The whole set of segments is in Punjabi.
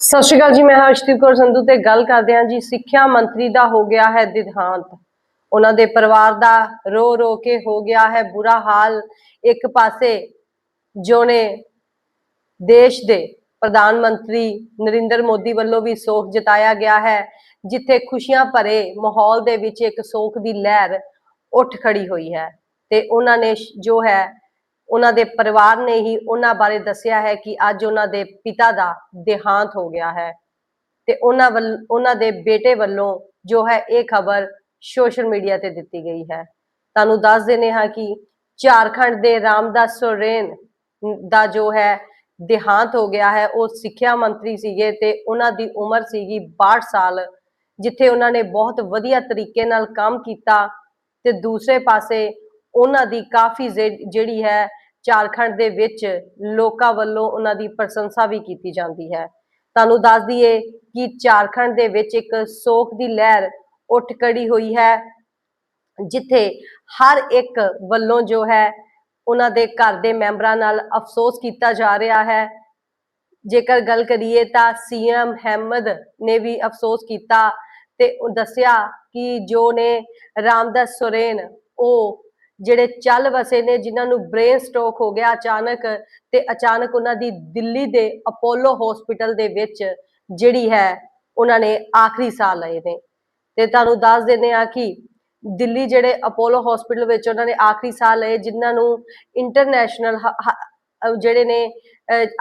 ਸਤਿ ਸ਼੍ਰੀ ਅਕਾਲ ਜੀ, ਮੈਂ ਹਰਸ਼ਦੀਪ ਕੌਰ ਸੰਧੂ ਤੇ ਗੱਲ ਕਰਦੇ ਹਾਂ ਜੀ, ਸਿੱਖਿਆ ਮੰਤਰੀ ਦਾ ਹੋ ਗਿਆ ਹੈ ਦਿਹਾਂਤ ਉਹਨਾਂ ਦੇ ਪਰਿਵਾਰ ਦਾ ਰੋ ਰੋ ਕੇ ਹੋ ਗਿਆ ਹੈ ਬੁਰਾ ਹਾਲ। ਇੱਕ ਪਾਸੇ ਜੋ ਨੇ ਦੇਸ਼ ਦੇ ਪ੍ਰਧਾਨ ਮੰਤਰੀ ਨਰਿੰਦਰ ਮੋਦੀ ਵੱਲੋਂ ਵੀ ਸੋਖ ਜਤਾਇਆ ਗਿਆ ਹੈ, ਜਿੱਥੇ ਖੁਸ਼ੀਆਂ ਭਰੇ ਮਾਹੌਲ ਦੇ ਵਿੱਚ ਇੱਕ ਸੋਖ ਦੀ ਲਹਿਰ ਉੱਠ ਖੜੀ ਹੋਈ ਹੈ। ਤੇ ਉਹਨਾਂ ਨੇ ਜੋ ਹੈ ਉਹਨਾਂ ਦੇ ਪਰਿਵਾਰ ਨੇ ਹੀ ਉਹਨਾਂ ਬਾਰੇ ਦੱਸਿਆ ਹੈ ਕਿ ਅੱਜ ਉਹਨਾਂ ਦੇ ਪਿਤਾ ਦਾ ਦੇਹਾਂਤ ਹੋ ਗਿਆ ਹੈ। ਤੇ ਉਹਨਾਂ ਵੱਲ, ਉਹਨਾਂ ਦੇ ਬੇਟੇ ਵੱਲੋਂ ਜੋ ਹੈ ਇਹ ਖਬਰ ਸੋਸ਼ਲ ਮੀਡੀਆ ਤੇ ਦਿੱਤੀ ਗਈ ਹੈ। ਤੁਹਾਨੂੰ ਦੱਸ ਦਿੰਦੇ ਹਾਂ ਕਿ ਝਾਰਖੰਡ ਦੇ ਰਾਮਦਾਸ ਸੋਰੇਨ ਦਾ ਜੋ ਹੈ ਦੇਹਾਂਤ ਹੋ ਗਿਆ ਹੈ, ਉਹ ਸਿੱਖਿਆ ਮੰਤਰੀ ਸੀਗੇ ਤੇ ਉਹਨਾਂ ਦੀ ਉਮਰ ਸੀਗੀ 62 ਸਾਲ, ਜਿੱਥੇ ਉਹਨਾਂ ਨੇ ਬਹੁਤ ਵਧੀਆ ਤਰੀਕੇ ਨਾਲ ਕੰਮ ਕੀਤਾ ਤੇ ਦੂਸਰੇ ਪਾਸੇ ਉਹਨਾਂ ਦੀ ਕਾਫੀ ਜਿਹੜੀ ਹੈ ਝਾਰਖੰਡ ਦੇ ਵਿੱਚ ਲੋਕਾਂ ਵੱਲੋਂ ਉਹਨਾਂ ਦੀ ਪ੍ਰਸ਼ੰਸਾ ਵੀ ਕੀਤੀ ਜਾਂਦੀ ਹੈ। ਤੁਹਾਨੂੰ ਦੱਸ ਦਈਏ ਕਿ ਝਾਰਖੰਡ ਦੇ ਵਿੱਚ ਇੱਕ ਸੋਗ ਦੀ ਲਹਿਰ ਉੱਠ ਖੜੀ ਹੋਈ ਹੈ, ਜਿੱਥੇ ਹਰ ਇੱਕ ਵੱਲੋਂ ਜੋ ਹੈ ਉਹਨਾਂ ਦੇ ਘਰ ਦੇ ਮੈਂਬਰਾਂ ਨਾਲ ਅਫਸੋਸ ਕੀਤਾ ਜਾ ਰਿਹਾ ਹੈ। ਜੇਕਰ ਗੱਲ ਕਰੀਏ ਤਾਂ ਸੀਐਮ ਅਹਿਮਦ ਨੇ ਵੀ ਅਫਸੋਸ ਕੀਤਾ ਤੇ ਦੱਸਿਆ ਕਿ ਜੋ ਨੇ ਰਾਮਦਾਸ ਸੋਰੇਨ ਉਹ ਜਿਹੜੇ ਚੱਲ ਵਸੇ ਨੇ, ਜਿਨ੍ਹਾਂ ਨੂੰ ਬ੍ਰੇਨ ਸਟ੍ਰੋਕ ਹੋ ਗਿਆ ਅਚਾਨਕ ਤੇ ਅਚਾਨਕ ਉਹਨਾਂ ਦੀ ਦਿੱਲੀ ਦੇ ਅਪੋਲੋ ਹਸਪੀਟਲ ਦੇ ਵਿੱਚ ਜਿਹੜੀ ਹੈ, ਉਹਨਾਂ ਨੇ ਆਖਰੀ ਸਾਹ ਲਏ ਨੇ। ਤੇ ਤੁਹਾਨੂੰ ਦੱਸ ਦਿੰਦੇ ਆ ਕਿ ਦਿੱਲੀ ਜਿਹੜੇ ਅਪੋਲੋ ਹਸਪੀਟਲ ਵਿੱਚ ਉਹਨਾਂ ਨੇ ਆਖਰੀ ਸਾਹ ਲਏ, ਜਿਨ੍ਹਾਂ ਨੂੰ ਇੰਟਰਨੈਸ਼ਨਲ ਜਿਹੜੇ ਨੇ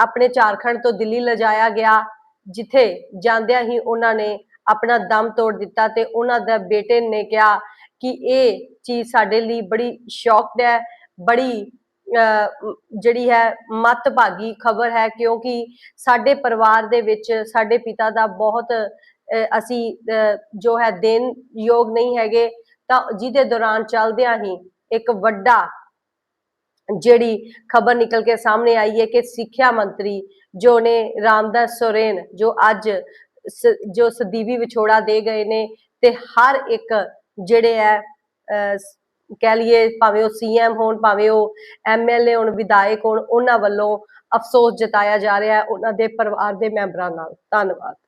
ਆਪਣੇ ਝਾਰਖੰਡ ਤੋਂ ਦਿੱਲੀ ਲਿਜਾਇਆ ਗਿਆ, ਜਿੱਥੇ ਜਾਂਦਿਆਂ ਹੀ ਉਹਨਾਂ ਨੇ ਆਪਣਾ ਦਮ ਤੋੜ ਦਿੱਤਾ ਤੇ ਉਹਨਾਂ ਦਾ ਬੇਟੇ ਨੇ ਕਿਹਾ ਕਿ ਇਹ ਚੀਜ਼ ਸਾਡੇ ਲਈ ਬੜੀ ਸ਼ੌਕਡ ਹੈ, ਬੜੀ ਜਿਹੜੀ ਹੈ ਮੱਤਭਾਗੀ ਖਬਰ ਹੈ, ਕਿਉਂਕਿ ਸਾਡੇ ਪਰਿਵਾਰ ਦੇ ਵਿੱਚ ਸਾਡੇ ਪਿਤਾ ਦਾ ਬਹੁਤ ਅਸੀਂ ਜੋ ਹੈ ਦੇਣ ਯੋਗ ਨਹੀਂ ਹੈਗੇ, ਤਾਂ ਜਿਹਦੇ ਦੌਰਾਨ ਚੱਲਦਿਆਂ ਹੀ ਇੱਕ ਵੱਡਾ ਜਿਹੜੀ ਖਬਰ ਨਿਕਲ ਕੇ ਸਾਹਮਣੇ ਆਈ ਹੈ ਕਿ ਸਿੱਖਿਆ ਮੰਤਰੀ ਜੋ ਨੇ ਰਾਮਦਾਸ ਸੋਰੇਨ, ਜੋ ਅੱਜ ਜੋ ਸਦੀਵੀ ਵਿਛੋੜਾ ਦੇ ਗਏ ਨੇ, ਤੇ ਹਰ ਇੱਕ ਜਿਹੜੇ ਹੈ ਅਹ, ਕਹਿ ਲਈਏ ਭਾਵੇਂ ਉਹ ਸੀਐਮ ਹੋਣ ਭਾਵੇਂ ਉਹ ਐਮਐਲਏ ਹੋਣ ਵਿਧਾਇਕ ਹੋਣ ਉਹਨਾਂ ਵੱਲੋਂ ਅਫਸੋਸ ਜਤਾਇਆ ਜਾ ਰਿਹਾ ਹੈ ਉਹਨਾਂ ਦੇ ਪਰਿਵਾਰ ਦੇ ਮੈਂਬਰਾਂ ਨਾਲ। ਧੰਨਵਾਦ।